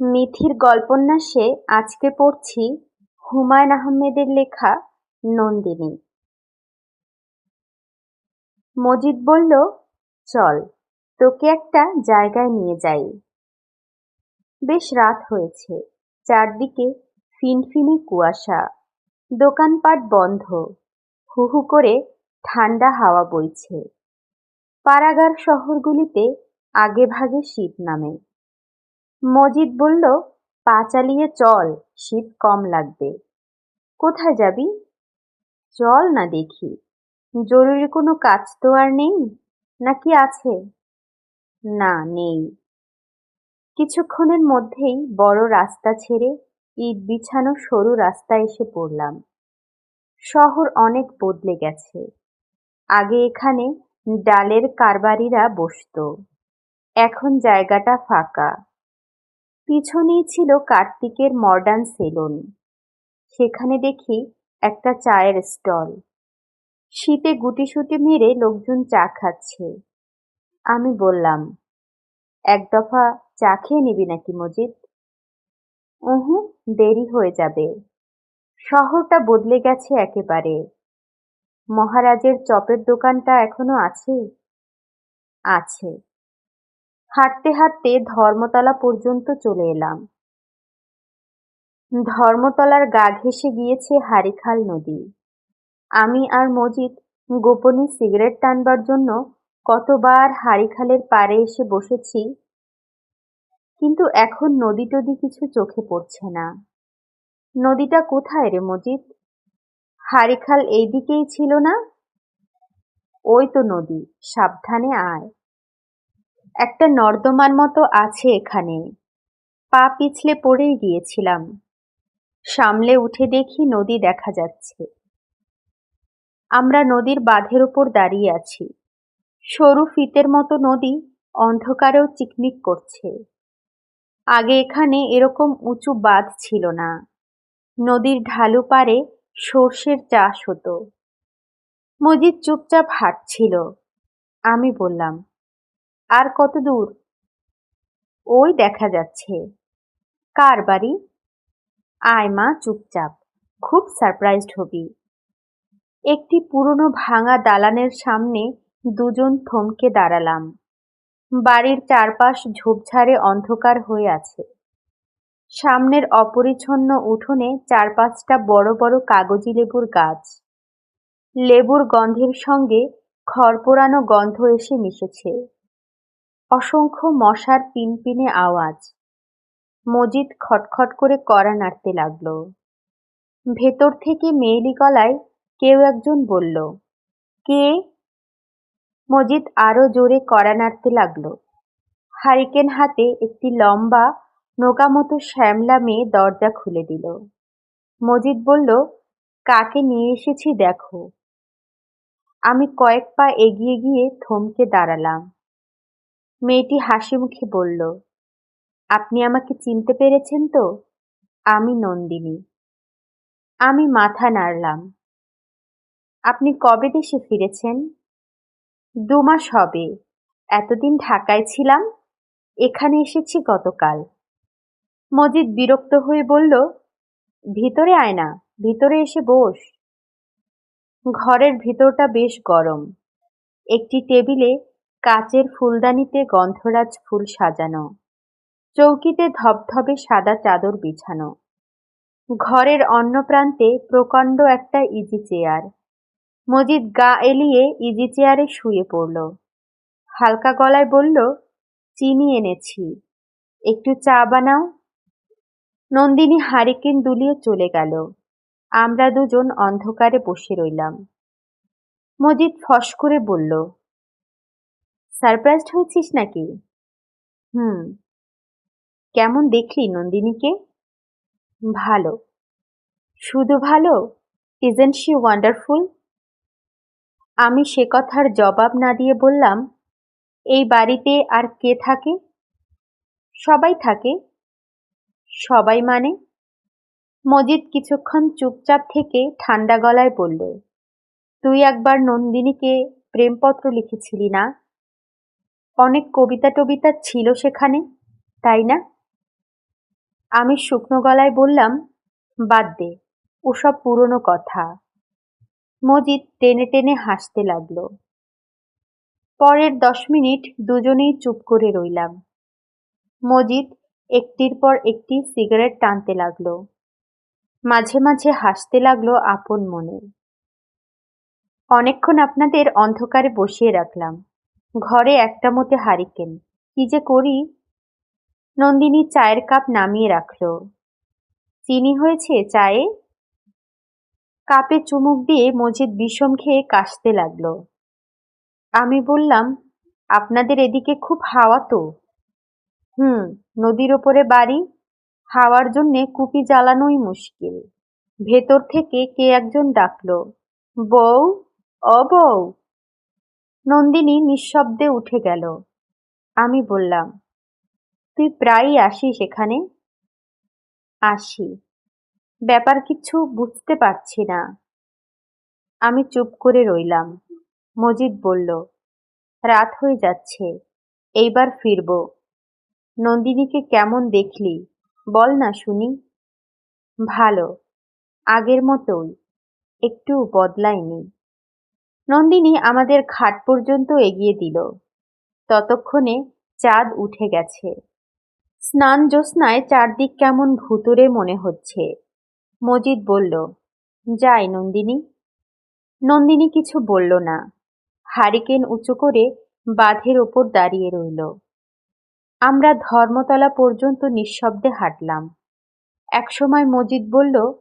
মিথির গল্পন্যাসে আজকে পড়ছি হুমায়ুন আহমেদের লেখা নন্দিনী। মজিদ বলল, চল, তোকে একটা জায়গায় নিয়ে যাই। বেশ রাত হয়েছে, চারদিকে ফিনফিনে কুয়াশা, দোকানপাট বন্ধ হু হু করে ঠান্ডা হাওয়া বইছে। পাড়াগার শহরগুলিতে আগে ভাগে শীত নামে। মজিদ বলল, পা চালিয়ে চল, শীত কম লাগবে। কোথায় যাবি? চল না দেখি। জরুরি কোনো কাজ তো আর নেই, নাকি আছে? না, নেই। কিছুক্ষণের মধ্যেই বড় রাস্তা ছেড়ে ইট বিছানো সরু রাস্তা এসে পড়লাম। শহর অনেক বদলে গেছে। আগে এখানে ডালের কারবারিরা বসত। এখন জায়গাটা ফাঁকা। পিছনেই ছিল কার্তিকের মডার্ন সেলুন সেখানে দেখি একটা চায়ের স্টল শীতে গুটিসুটি মেরে লোকজন চা খাচ্ছে। আমি বললাম, এক দফা চা খেয়ে নিবি নাকি মজিদ? উহু, দেরি হয়ে যাবে। শহরটা বদলে গেছে একেবারে। মহারাজের চপের দোকানটা এখনও আছে? আছে। হাঁটতে হাঁটতে ধর্মতলা পর্যন্ত চলে এলাম। ধর্মতলার গা ঘেসে গিয়েছে হারিখাল নদী। আমি আর মজিদ গোপনে সিগারেট টানবার জন্য কতবার হারিখালের পাড়ে এসে বসেছি, কিন্তু এখন নদী টদি কিছু চোখে পড়ছে না। নদীটা কোথায় রে মজিদ? হারিখাল এই দিকেই ছিল না? ওই তো নদী, সাবধানে আয়। একটা নর্দমার মতো আছে এখানে। পা পিছলে পড়েই গিয়েছিলাম। সামলে উঠে দেখি নদী দেখা যাচ্ছে। আমরা নদীর বাঁধের ওপর দাঁড়িয়ে আছি। সরু ফিতের মতো নদী অন্ধকারেও চিকমিক করছে। আগে এখানে এরকম উঁচু বাঁধ ছিল না। নদীর ঢালু পারে সর্ষের চাষ হতো। মজিদ চুপচাপ হাঁটছিল। আমি বললাম আর কত দূর? ওই দেখা যাচ্ছে। কার বাড়ি? আয় মা, চুপচাপ। খুব সারপ্রাইজড হবি। একটি পুরনো ভাঙা দালানের সামনে দুজন থমকে দাঁড়ালাম। বাড়ির চারপাশ ঝোপঝাড়ে অন্ধকার হয়ে আছে। সামনের অপরিচ্ছন্ন উঠোনে চার পাঁচটা বড় বড় কাগজি লেবুর গাছ। লেবুর গন্ধের সঙ্গে খড় পোড়ানো গন্ধ এসে মিশেছে। অসংখ্য মশার পিনপিনে আওয়াজ। মজিদ খটখট করে কড়া নাড়তে লাগল। ভেতর থেকে মেয়েলি গলায় কেউ একজন বলল, কে? মজিদ আরও জোরে কড়া নাড়তে লাগল। হারিকেন হাতে একটি লম্বা নৌকা মতো শ্যামলা মেয়ে দরজা খুলে দিল। মজিদ বলল, কাকে নিয়ে এসেছি দেখো। আমি কয়েক পা এগিয়ে গিয়ে থমকে দাঁড়ালাম। মেয়েটি হাসি মুখে বলল, আপনি আমাকে চিনতে পেরেছেন তো? আমি নন্দিনী। আমি মাথা নাড়লাম। আপনি কবে দেশে ফিরেছেন? দু মাস হবে। এতদিন ঢাকায় ছিলাম, এখানে এসেছি গতকাল। মজিদ বিরক্ত হয়ে বলল, ভিতরে আয় না, ভিতরে এসে বস। ঘরের ভিতরটা বেশ গরম। একটি টেবিলে কাচের ফুলদানিতে গন্ধরাজ ফুল সাজানো। চৌকিতে ধবধবে সাদা চাদর বিছানো। ঘরের অন্য প্রান্তে প্রকাণ্ড একটা ইজি চেয়ার মজিদ গা এলিয়ে ইজি চেয়ারে শুয়ে পড়ল। হালকা গলায় বলল, চিনি এনেছি। একটু চা বানাও। নন্দিনী হারিকেন দুলিয়ে চলে গেল। আমরা দুজন অন্ধকারে বসে রইলাম। মজিদ ফস করে বলল সারপ্রাইজড হয়েছিস নাকি? হুম। কেমন দেখলি নন্দিনীকে? ভালো। শুধু ভালো? ইজেন শি ওয়ান্ডারফুল আমি সে কথার জবাব না দিয়ে বললাম, এই বাড়িতে আর কে থাকে? সবাই থাকে। সবাই মানে? মজিদ কিছুক্ষণ চুপচাপ থেকে ঠান্ডা গলায় বলল, তুই একবার নন্দিনীকে প্রেমপত্র লিখেছিলি না? অনেক কবিতা টবিতা ছিল সেখানে, তাই না? আমি শুকনো গলায় বললাম, বাদ দে, ওসব পুরনো কথা। মজিদ টেনে টেনে হাসতে লাগল। পরের দশ মিনিট দুজনেই চুপ করে রইলাম। মজিদ একটির পর একটি সিগারেট টানতে লাগল। মাঝে মাঝে হাসতে লাগল আপন মনে। অনেকক্ষণ আপনাদের অন্ধকারে বসিয়ে রাখলাম। ঘরে একটা মতে হারিকেন। কি যে করি? নন্দিনী চায়ের কাপ নামিয়ে রাখল। চিনি হয়েছে চায়ে? কাপে চুমুক দিয়ে মজিদ বিষম খেয়ে কাশতে লাগল। আমি বললাম, আপনাদের এদিকে খুব হাওয়া তো? হুম, নদীর ওপরে বাড়ি। হাওয়ার জন্যে কুপি জ্বালানোই মুশকিল। ভেতর থেকে কে একজন ডাকলো, বউ? ও বউ? নন্দিনী নিঃশব্দে উঠে গেল। আমি বললাম, তুই প্রায়ই আসিস এখানে? আসি। ব্যাপার কিছু বুঝতে পারছি না। আমি চুপ করে রইলাম। মজিদ বলল, রাত হয়ে যাচ্ছে, এইবার ফিরব। নন্দিনীকে কেমন দেখলি, বল না শুনি? ভালো, আগের মতোই, একটু বদলায়নি। নন্দিনী আমাদের খাট পর্যন্ত এগিয়ে দিল। ততক্ষণে চাঁদ উঠে গেছে। স্নান জ্যোৎস্নায় চারদিক কেমন ভুতুরে মনে হচ্ছে। মজিদ বলল, যাই নন্দিনী। নন্দিনী কিছু বলল না। হারিকেন উঁচু করে বাঁধের ওপর দাঁড়িয়ে রইল। আমরা ধর্মতলা পর্যন্ত নিঃশব্দে হাঁটলাম। একসময় মজিদ বলল,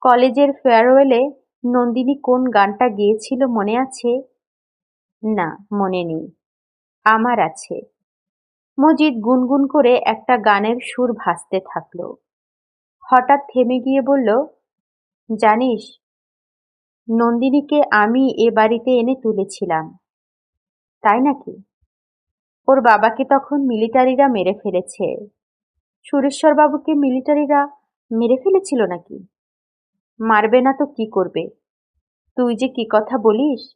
কলেজের ফেয়ারওয়েলে নন্দিনী কোন গানটা গেয়েছিল মনে আছে? না, মনে নেই। আমার আছে। মজিদ গুনগুন করে একটা গানের সুর ভাসতে থাকল। হঠাৎ থেমে গিয়ে বলল, জানিস, নন্দিনীকে আমি এ বাড়িতে এনে তুলেছিলাম। তাই নাকি? ওর বাবাকে তখন মিলিটারিরা মেরে ফেলেছে। সুরেশ্বরবাবুকে মিলিটারিরা মেরে ফেলেছিল নাকি? মারবে না তো কি করবে? তুই যে কি কথা বলিস?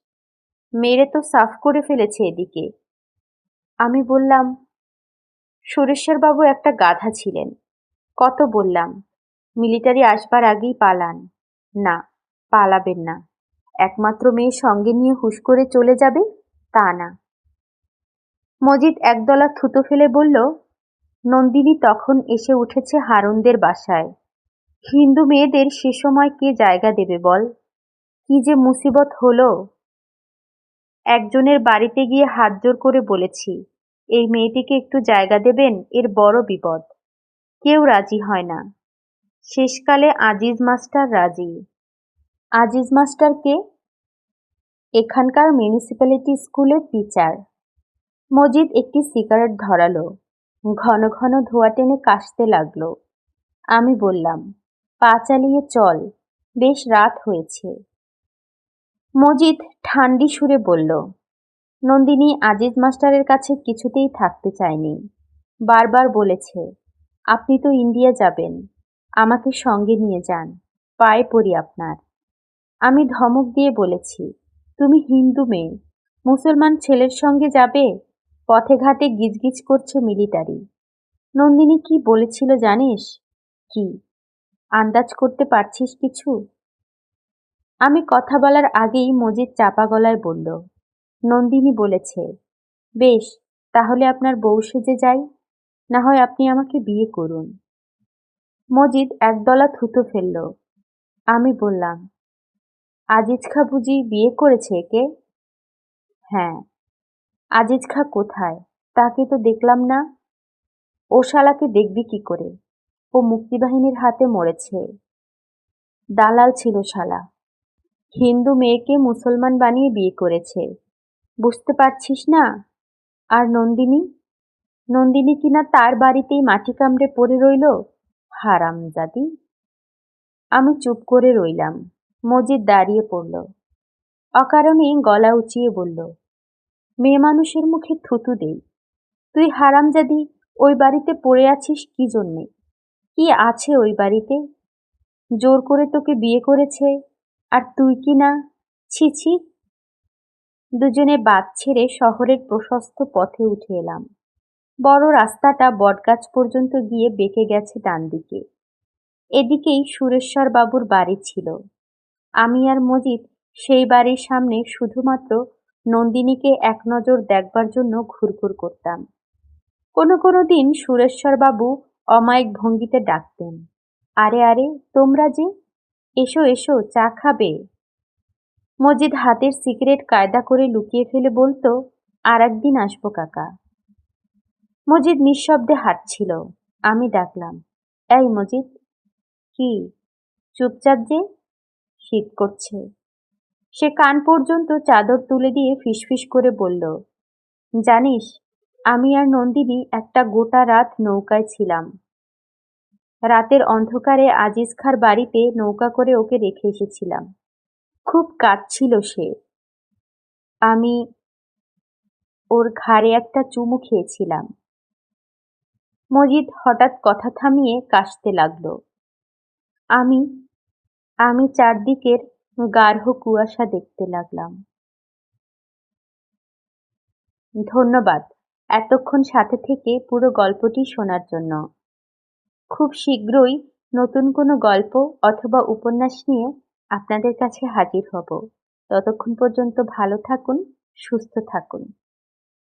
মেরে তো সাফ করে ফেলেছে এদিকে। আমি বললাম, সুরেশ্বরবাবু একটা গাধা ছিলেন। কত বললাম, মিলিটারি আসবার আগেই পালান। না, পালাবেন না। একমাত্র মেয়ে সঙ্গে নিয়ে হুশ করে চলে যাবে? তা না। মজিদ একদলা থুতো ফেলে বলল, নন্দিনী তখন এসে উঠেছে হারুনদের বাসায়। হিন্দু মেয়েদের সে সময় কে জায়গা দেবে বল? কি যে মুসিবত হলো? একজনের বাড়িতে গিয়ে হাত জোর করে বলেছি, এই মেয়েটিকে একটু জায়গা দেবেন, এর বড় বিপদ। কেউ রাজি হয় না। শেষকালে আজিজ মাস্টার রাজি। আজিজ মাস্টার কে? এখানকার মিউনিসিপ্যালিটি স্কুলের টিচার। মজিদ একটি সিগারেট ধরালো। ঘন ঘন ধোয়া টেনে কাশতে লাগল। আমি বললাম পা চালিয়ে চল, বেশ রাত হয়েছে। মজিদ ঠান্ডি সুরে বলল, নন্দিনী আজিজ মাস্টারের কাছে কিছুতেই থাকতে চায়নি। বারবার বলেছে, আপনি তো ইন্ডিয়া যাবেন, আমাকে সঙ্গে নিয়ে যান, পায়ে পড়ি আপনার। আমি ধমক দিয়ে বলেছি, তুমি হিন্দু মেয়ে, মুসলমান ছেলের সঙ্গে যাবে? পথে ঘাটে গিজগিজ করছে মিলিটারি। নন্দিনী কি বলেছিল জানিস? কি? আন্দাজ করতে পারছিস কিছু? আমি কথা বলার আগেই মজিদ চাপা গলায় বলল, নন্দিনী বলেছে, বেশ, তাহলে আপনার বউ সেজে যাই, না হয় আপনি আমাকে বিয়ে করুন। মজিদ একদলা থুতো ফেলল, আমি বললাম, আজিজ খা বুঝি বিয়ে করেছে একে? হ্যাঁ। আজিজ খা কোথায়? তাকে তো দেখলাম না। ও শালাকে দেখবি কি করে? ও মুক্তিবাহিনীর হাতে মরেছে। দালাল ছিল শালা। হিন্দু মেয়েকে মুসলমান বানিয়ে বিয়ে করেছে। বুঝতে পারছিস না? আর নন্দিনী? নন্দিনী কিনা তার বাড়িতেই মাটি কামড়ে পড়ে রইল? হারাম হারামজাদি আমি চুপ করে রইলাম। মজিদ দাঁড়িয়ে পড়ল। অকারণেই গলা উঁচিয়ে বলল, মেয়ে মানুষের মুখে থুতু দেই। তুই হারামজাদি ওই বাড়িতে পড়ে আছিস কি জন্যে? কি আছে ওই বাড়িতে? জোর করে তোকে বিয়ে করেছে, আর তুই কি না? ছি ছি। দুজনে বাদ ছেড়ে শহরের প্রশস্ত পথে উঠে এলাম। বড় রাস্তাটা বটগাছ পর্যন্ত গিয়ে বেঁকে গেছে ডান দিকে এদিকেই সুরেশ্বর বাবুর বাড়ি ছিল। আমি আর মজিদ সেই বাড়ির সামনে শুধুমাত্র নন্দিনীকে এক নজর দেখবার জন্য ঘুরঘুর করতাম। কোনো কোনো দিন সুরেশ্বর বাবু অমায়িক ভঙ্গিতে ডাকতেন। আরে আরে, তোমরা যে, এসো এসো, চা খাবে। মজিদ হাতের সিগারেট কায়দা করে লুকিয়ে ফেলে বলতো আর একদিন আসব কাকা। মজিদ নিঃশব্দে হাঁটছিল। আমি ডাকলাম, এই মজিদ, কি, চুপচাপ যে, শীত করছে? সে কান পর্যন্ত চাদর তুলে দিয়ে ফিসফিস করে বলল, জানিস আমি আর নন্দিনী একটা গোটা রাত নৌকায় ছিলাম। রাতের অন্ধকারে আজিজ খার বাড়িতে নৌকা করে ওকে রেখে এসেছিলাম। খুব কাঁদছিল সে। আমি ওর ঘাড়ে একটা চুমু খেয়েছিলাম। মজিদ হঠাৎ কথা থামিয়ে কাশতে লাগল। আমি আমি চারদিকের গাঢ় কুয়াশা দেখতে লাগলাম। ধন্যবাদ। এতক্ষণ সাথে থেকে পুরো গল্পটি শোনার জন্য। খুব শীঘ্রই নতুন কোনো গল্প অথবা উপন্যাস নিয়ে আপনাদের কাছে হাজির হব। ততক্ষণ পর্যন্ত ভালো থাকুন, সুস্থ থাকুন।